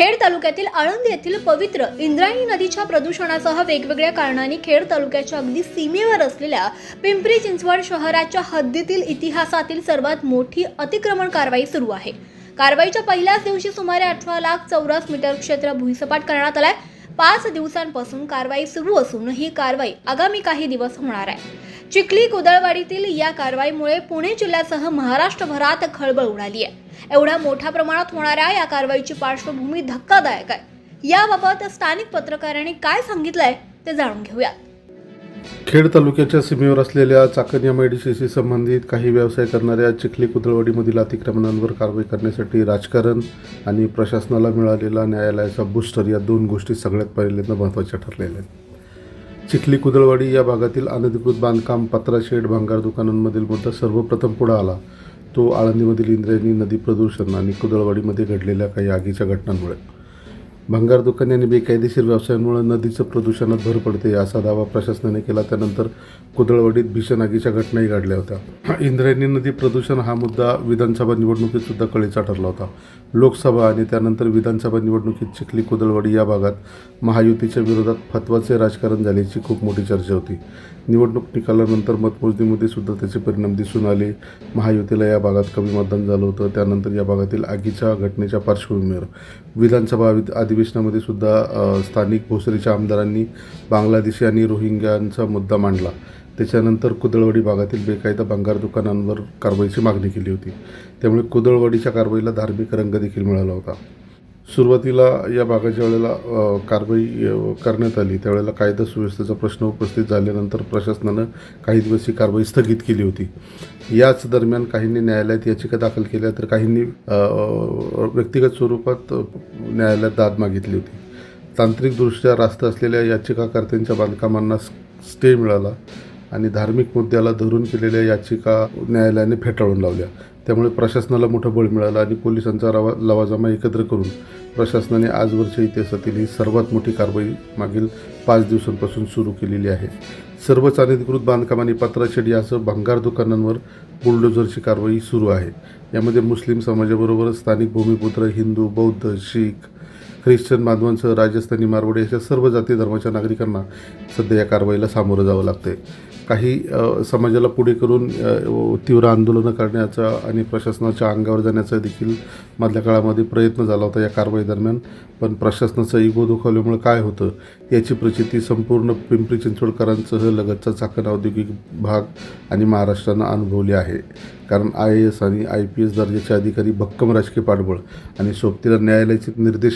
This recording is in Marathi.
खेड तालुक्यातील आळंदी येथील पवित्र इंद्रायणी नदीच्या प्रदूषणासह वेगवेगळ्या कारणांनी खेड तालुक्याच्या अगदी सीमेवर असलेल्या पिंपरी चिंचवड शहराच्या हद्दीतील इतिहासातील सर्वात मोठी अतिक्रमण कारवाई सुरू आहे. कारवाईच्या पहिल्याच दिवशी सुमारे अठरा लाख चौरस मीटर क्षेत्र भुईसपाट करण्यात आलाय. पाच दिवसांपासून कारवाई सुरू असून ही कारवाई आगामी काही दिवस होणार आहे. चिखली कुदळवाडीतील या कारवाईमुळे पुणे जिल्ह्यासह महाराष्ट्रभरात खळबळ उडाली आहे. एवढ्या मोठ्या प्रमाणात होणाऱ्या या कारवाईची पार्श्वभूमी धक्कादायक आहे. याबाबत स्थानिक पत्रकारांनी काय सांगितलंय ते जाणून घेऊया खेड तालुक्याच्या सीमेवर असलेल्या चाकण मेडिसीशी संबंधित काही व्यवसाय करणाऱ्या चिखली कुदळवाडीमधील अतिक्रमणांवर कारवाई करण्यासाठी राजकारण आणि प्रशासनाला मिळालेला न्यायालयाचा बूस्टर या दोन गोष्टी सगळ्यात पहिल्यांदा महत्त्वाच्या ठरलेल्या आहेत. चिखली कुदळवाडी या भागातील अनधिकृत बांधकाम पत्रा शेड भांगार दुकानांमधील मुद्दा सर्वप्रथम पुढे आला. तो आळंदीमधील इंद्रायणी नदी प्रदूषण आणि कुदळवाडीमध्ये घडलेल्या काही आगीच्या घटनांमुळे. भंगार दुकाने आणि बेकायदेशीर व्यवसायांमुळे नदीचं प्रदूषणात भर पडते असा दावा प्रशासनाने केला. त्यानंतर कुदळवाडीत भीषण आगीच्या घटनाही घडल्या होत्या. इंद्रायणी नदी प्रदूषण हा मुद्दा विधानसभा निवडणुकीत सुद्धा कळीचा ठरला होता. लोकसभा आणि त्यानंतर विधानसभा निवडणुकीत चिखली कुदळवाडी या भागात महायुतीच्या विरोधात फतवाचे राजकारण झाल्याची खूप मोठी चर्चा होती. निवडणूक निकालानंतर मतमोजणीमध्ये सुद्धा त्याचे परिणाम दिसून आले. महायुतीला या भागात कमी मतदान झालं होतं. त्यानंतर या भागातील आगीच्या घटनेच्या पार्श्वभूमीवर विधानसभा अधि- अधिवेशनामध्ये सुद्धा स्थानिक भोसरीच्या आमदारांनी बांगलादेशी आणि रोहिंग्यांचा मुद्दा मांडला. त्याच्यानंतर कुदळवाडी भागातील बेकायदा भंगार दुकानांवर कारवाईची मागणी केली होती. त्यामुळे कुदळवाडीच्या कारवाईला धार्मिक रंग देखील मिळाला होता. सुरुवातीला या भागाच्या वेळेला कारवाई करण्यात आली. त्यावेळेला कायदा सुव्यवस्थेचा प्रश्न उपस्थित झाल्यानंतर प्रशासनानं काही दिवस ही कारवाई स्थगित केली होती. याच दरम्यान काहींनी न्यायालयात याचिका दाखल केल्या तर काहींनी व्यक्तिगत स्वरूपात न्यायालयात दाद मागितली होती. तांत्रिकदृष्ट्या रास्त असलेल्या याचिकाकर्त्यांच्या बांधकामांना स्टे मिळाला. आणि धार्मिक मुद्द्याला धरून केलेल्या याचिका न्यायालयाने फेटाळून लावल्या. त्यामुळे प्रशासनाला मोठं बळ मिळालं आणि पोलिसांचा रवा लवाजमा एकत्र करून प्रशासनाने आजवरच्या इतिहासातील ही सर्वात मोठी कारवाई मागील पाच दिवसांपासून सुरू केलेली आहे. सर्वच अनधिकृत बांधकाम आणि पत्राशेड यासह भंगार दुकानांवर बुलडोझरची कारवाई सुरू आहे. यामध्ये मुस्लिम समाजाबरोबरच स्थानिक भूमिपुत्र हिंदू बौद्ध शीख ख्रिश्चन बांधवांसह राजस्थानी मारवाडी अशा सर्व जाती धर्माच्या नागरिकांना सध्या या कारवाईला सामोरं जावं लागते काही समाजाला पुढे करून तीव्र आंदोलनं करण्याचा आणि प्रशासनाच्या अंगावर जाण्याचा देखील मधल्या काळामध्ये प्रयत्न झाला होता या कारवाई दरम्यान. पण प्रशासनाचं इगो दुखावल्यामुळे काय होतं याची प्रचिती संपूर्ण पिंपरी चिंचवडकरांसह लगतचा चाकण औद्योगिक भाग आणि महाराष्ट्रानं अनुभवली आहे. कारण आय ए एस आणि आय पी एस दर्जाचे अधिकारी भक्कम राजकीय पाठबळ आणि सोबतीला न्यायालयाचे निर्देश